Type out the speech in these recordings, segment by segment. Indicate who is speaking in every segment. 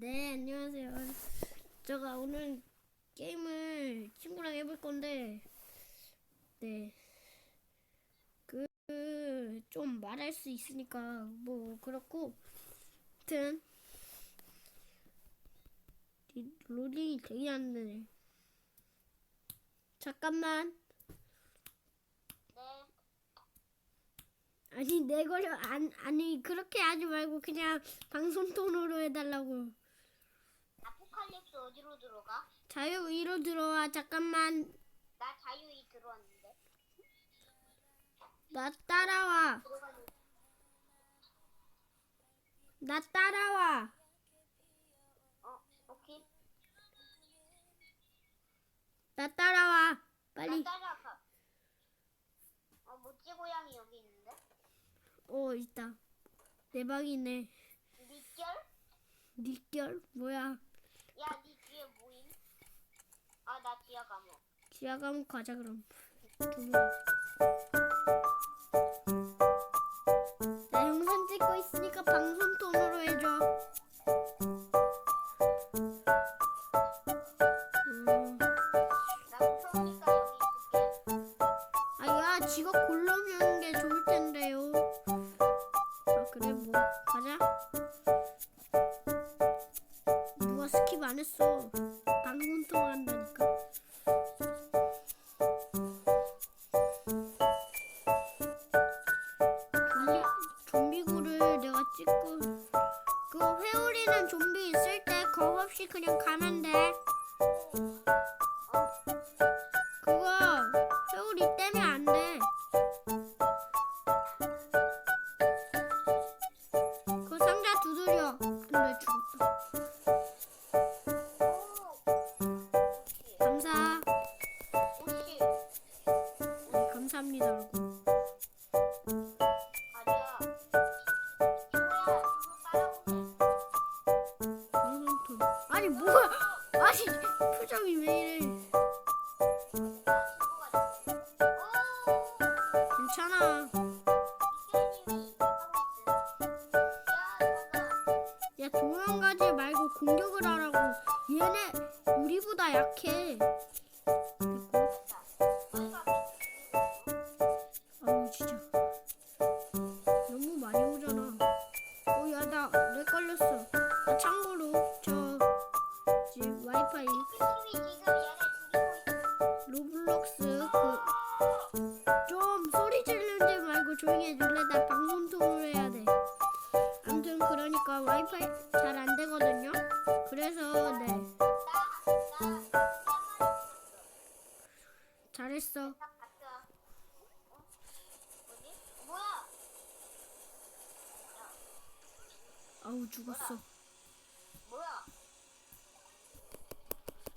Speaker 1: 네, 안녕하세요. 제가 오늘 게임을 친구랑 해볼 건데, 네. 그, 좀 말할 수 있으니까, 뭐, 그렇고, 아무튼, 이 로딩이 되게 안 되네. 잠깐만.
Speaker 2: 네.
Speaker 1: 아니, 내 거려, 안, 아니, 그렇게 하지 말고, 그냥 방송 톤으로 해달라고.
Speaker 2: 어디로 들어가?
Speaker 1: 자유 위로 들어와, 잠깐만.
Speaker 2: 나 자유히 들어왔는데.
Speaker 1: 나 따라와.
Speaker 2: 들어가는
Speaker 1: 나 따라와.
Speaker 2: 어, 오케이.
Speaker 1: 나 따라와. 빨리.
Speaker 2: 나 따라가. 어, 모찌 고양이 여기 있는데.
Speaker 1: 어, 있다. 내 방이네.
Speaker 2: 니결?
Speaker 1: 니결? 뭐야?
Speaker 2: 야, 니 나 지하 감옥.
Speaker 1: 지하 감옥 가자, 그럼. 두 번. 나 영상 찍고 있으니까 방송 톤으로 해줘. 그냥 가 공격을 하라고. 얘네, 우리보다 약해. 아우, 진짜. 너무 많이 오잖아. 어, 야, 나, 내 걸렸어. 아, 참고로, 저, 지금 와이파이. 로블록스, 그, 좀 소리 지르지 말고 조용히 해줄래? 나 방송통으로 해야 돼. 아무튼, 그러니까 와이파이 잘했어. 아우, 죽었어.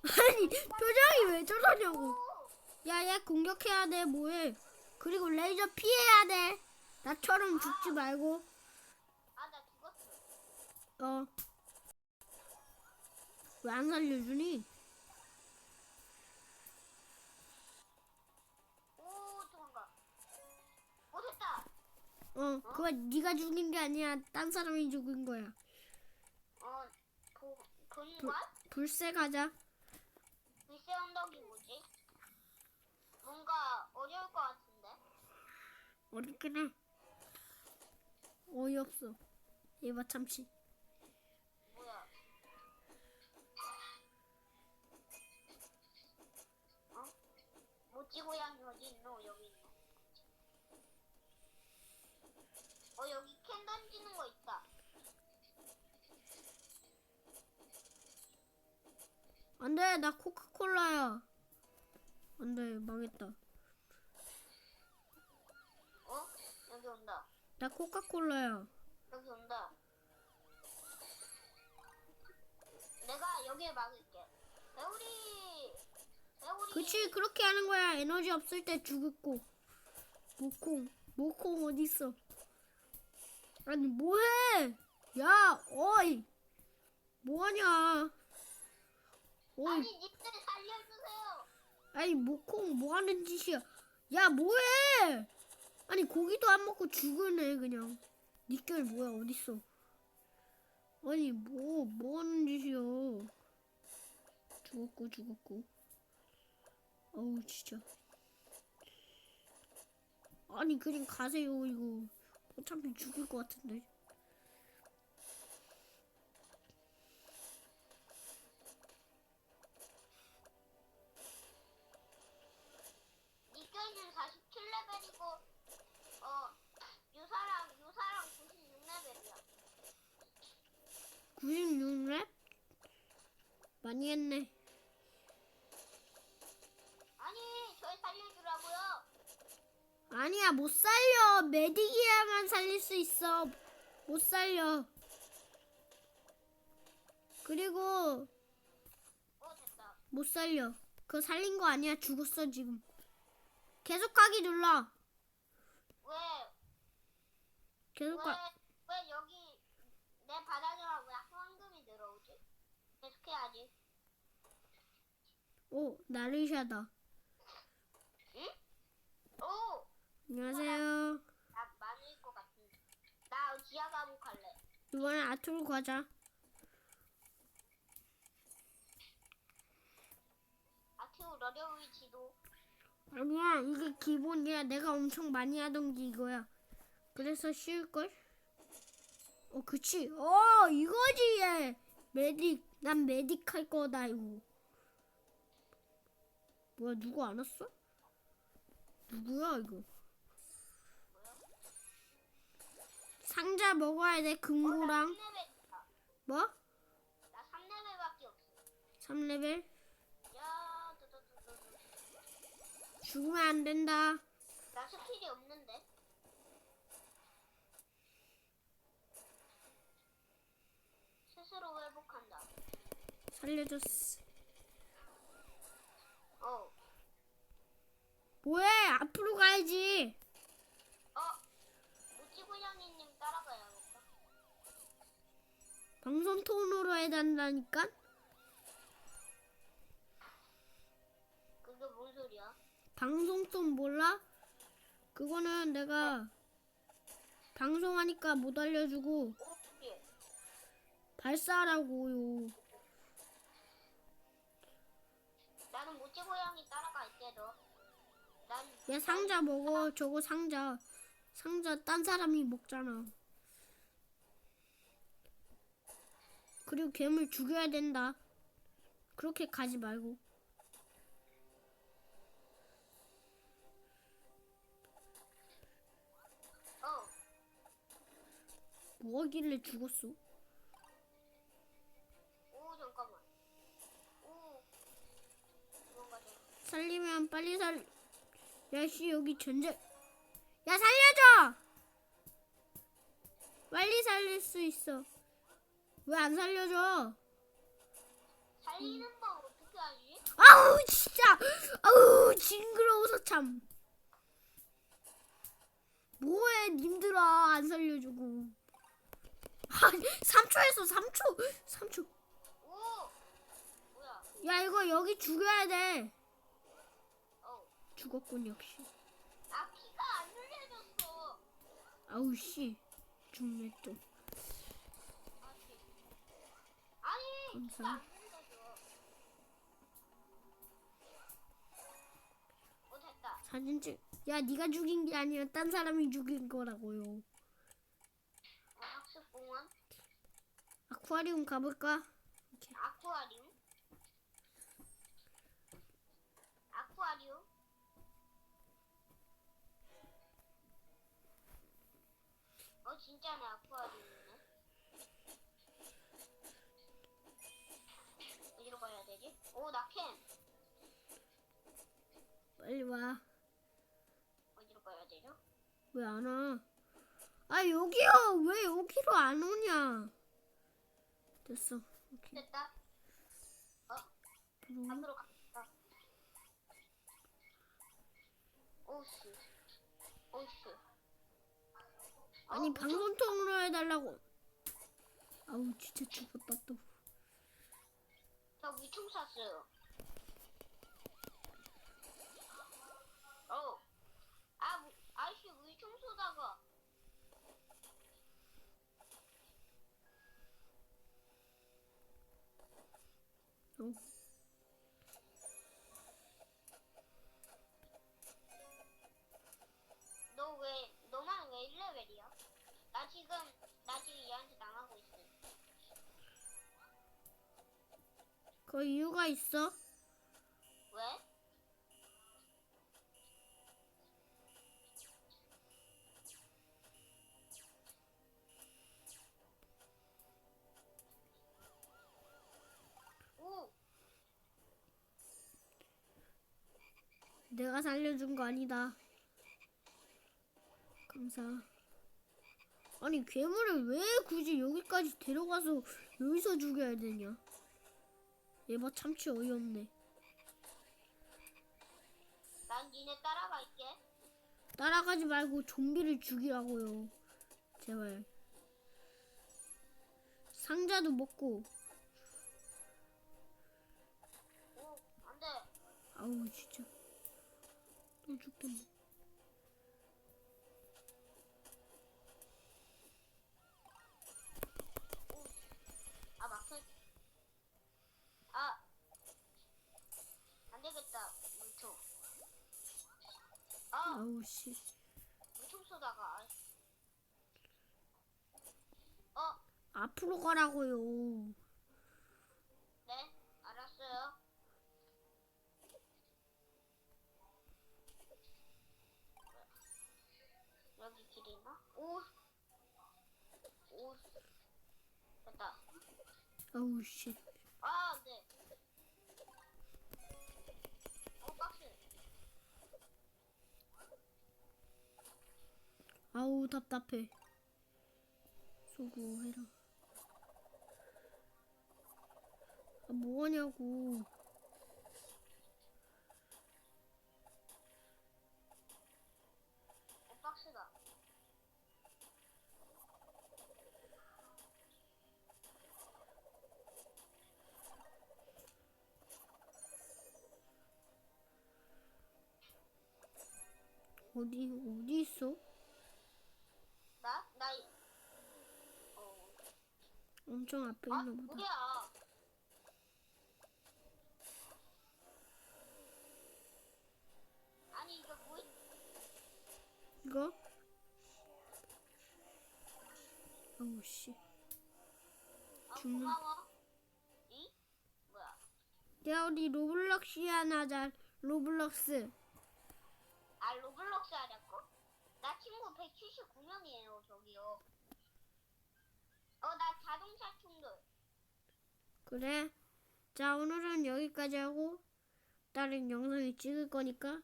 Speaker 1: 아니, 표정이 왜 저러냐고.
Speaker 2: 오!
Speaker 1: 야, 얘 공격해야 돼, 뭐해. 그리고 레이저 피해야 돼. 나처럼 죽지 말고.
Speaker 2: 아, 나 죽었어.
Speaker 1: 어. 왜 안 살려주니? 어, 그거 네가 죽인 게 아니야. 딴 사람이 죽인 거야.
Speaker 2: 어, 보, 본관?
Speaker 1: 불새 가자.
Speaker 2: 글쎄 언덕이 뭐지? 뭔가 어려울 것 같은데?
Speaker 1: 어렵긴 해. 어이없어. 얘봐 참치.
Speaker 2: 뭐야? 어? 모찌 고양이 어디 있노? 여기? 어, 여기 캔 던지는 거 있다.
Speaker 1: 안 돼, 나 코카콜라야. 안 돼, 망했다.
Speaker 2: 어? 여기 온다.
Speaker 1: 나 코카콜라야.
Speaker 2: 여기 온다. 내가 여기에 막을게. 배우리! 배우리!
Speaker 1: 그치, 그렇게 하는 거야. 에너지 없을 때 죽고. 모콩, 모콩 어딨어? 아니, 뭐해? 야, 어이! 뭐하냐? 어이,
Speaker 2: 아니, 님들 살려주세요!
Speaker 1: 아니, 모콩 뭐하는 짓이야? 야, 뭐해? 아니, 고기도 안 먹고 죽으네, 그냥. 니결 뭐야, 어딨어? 아니, 뭐, 뭐하는 짓이야? 죽었고 죽었고. 어우 진짜. 아니 그냥 가세요 이거. 어차피 죽을 것 같은데.
Speaker 2: 니꺼는 47레벨이고 어 유사랑 유사랑 96레벨이야
Speaker 1: 96렙? 많이 했네.
Speaker 2: 아니 저희 살려주라고요
Speaker 1: 아니야 못 살려. 메딕이야만 살릴 수 있어. 못 살려. 그리고
Speaker 2: 어 됐다
Speaker 1: 못 살려. 그거 살린 거 아니야. 죽었어 지금. 계속하기 눌러.
Speaker 2: 왜
Speaker 1: 계속
Speaker 2: 왜,
Speaker 1: 가.
Speaker 2: 왜 여기 내 바닥에만 왜 황금이 들어오지? 계속해야지.
Speaker 1: 오 나르샤다.
Speaker 2: 응? 오!
Speaker 1: 안녕하세요.
Speaker 2: 나 많을 것 같은데. 나 지하 감옥 할래.
Speaker 1: 이번엔 아트로 가자.
Speaker 2: 아트우 러려위 지도.
Speaker 1: 아니야 이게 기본이야. 내가 엄청 많이 하던 게 이거야. 그래서 쉬울걸? 어 그치. 어 이거지 얘. 메딕. 난 메딕 할 거다 이거. 뭐야 누구 안 왔어? 누구야 이거? 상자 먹어야 돼 금고랑
Speaker 2: 3레벨.
Speaker 1: 뭐?
Speaker 2: 나 3레벨밖에 없어.
Speaker 1: 3레벨
Speaker 2: 야, 두두두두.
Speaker 1: 죽으면 안 된다
Speaker 2: 나 스킬이 없는데. 스스로 회복한다.
Speaker 1: 살려줬어
Speaker 2: 어.
Speaker 1: 뭐해 앞으로 가야지 방송 톤으로 해야 된다니까
Speaker 2: 그게 뭔 소리야?
Speaker 1: 방송 톤 몰라? 그거는 내가 방송하니까 못 알려주고
Speaker 2: 오, 그게.
Speaker 1: 발사하라고요
Speaker 2: 나는 모찌 고양이 따라갈게 너.
Speaker 1: 난얘 상자 먹어 저거 상자 상자 딴 사람이 먹잖아 그리고 괴물 죽여야 된다 그렇게 가지 말고
Speaker 2: 어.
Speaker 1: 뭐하길래 죽었어
Speaker 2: 오 잠깐만. 오. 뭔가 좀.
Speaker 1: 살리면 빨리 살 야씨 여기 전쟁 야 살려줘 빨리 살릴 수 있어 왜 안 살려줘
Speaker 2: 살리는 법 어떻게 하지?
Speaker 1: 아우 진짜 아우 징그러워서 참 뭐해 님들아 안 살려주고 아 3초에서 3초 3초
Speaker 2: 오. 뭐야?
Speaker 1: 야 이거 여기 죽여야 돼
Speaker 2: 어.
Speaker 1: 죽었군 역시
Speaker 2: 나 피가 안 눌려졌어.
Speaker 1: 아우 씨 죽네 또
Speaker 2: 아, 피. 됐다.
Speaker 1: 사진 찍. 야, 네가 죽인 게 아니라 딴 사람이 죽인 거라고요.
Speaker 2: 어, 학습공원
Speaker 1: 아쿠아리움 가볼까?
Speaker 2: 아쿠아리움. 아쿠아리움. 어 진짜네 아쿠아리움 오 나캠.
Speaker 1: 빨리 와.
Speaker 2: 어디로 가야 되죠?
Speaker 1: 왜 안 와? 아, 여기요. 왜 여기로 안 오냐? 됐어. 오케이.
Speaker 2: 됐다. 어
Speaker 1: 들어와.
Speaker 2: 밖으로 갔다. 오씨. 오씨.
Speaker 1: 아니,
Speaker 2: 어,
Speaker 1: 방송통으로 해달라고. 아우, 진짜 죽었다 또.
Speaker 2: 나 위총 샀어요. 어. 아, 뭐, 아저씨 위총 쏘다가.
Speaker 1: 어.
Speaker 2: 너 왜, 너만 왜 1레벨이야? 나 지금
Speaker 1: 그 이유가 있어?
Speaker 2: 왜? 오,
Speaker 1: 내가 살려준 거 아니다. 감사. 아니 괴물을 왜 굳이 여기까지 데려가서 여기서 죽여야 되냐? 얘봐 참치 어이없네.
Speaker 2: 난 니네 따라갈게.
Speaker 1: 따라가지 말고 좀비를 죽이라고요. 제발. 상자도 먹고.
Speaker 2: 오, 안 돼.
Speaker 1: 아우 진짜. 또 죽겠네.
Speaker 2: 아,
Speaker 1: 아우 씨.
Speaker 2: 물총 쏘다가. 어,
Speaker 1: 앞으로 가라고요.
Speaker 2: 네, 알았어요. 여기 길 있나? 오, 오, 됐다.
Speaker 1: 아우 씨. 아우 답답해. 수고해라. 아 뭐하냐고. 어디 어디 있어?
Speaker 2: 나? 나, 이- 어,
Speaker 1: 엄청 앞에
Speaker 2: 아,
Speaker 1: 있나 보다.
Speaker 2: 뭐야. 아니, 이거 뭐,
Speaker 1: 이거? 아우 씨.
Speaker 2: 아,
Speaker 1: 죽는-
Speaker 2: 고마워. 이? 뭐야.
Speaker 1: 야 우리 로블록시안 하자. 로블록스.
Speaker 2: 아, 로블록스 하자고? 나 친구 179명이에요, 저기요. 어, 나 자동차 충돌.
Speaker 1: 그래. 자 오늘은 여기까지 하고 다른 영상을 찍을 거니까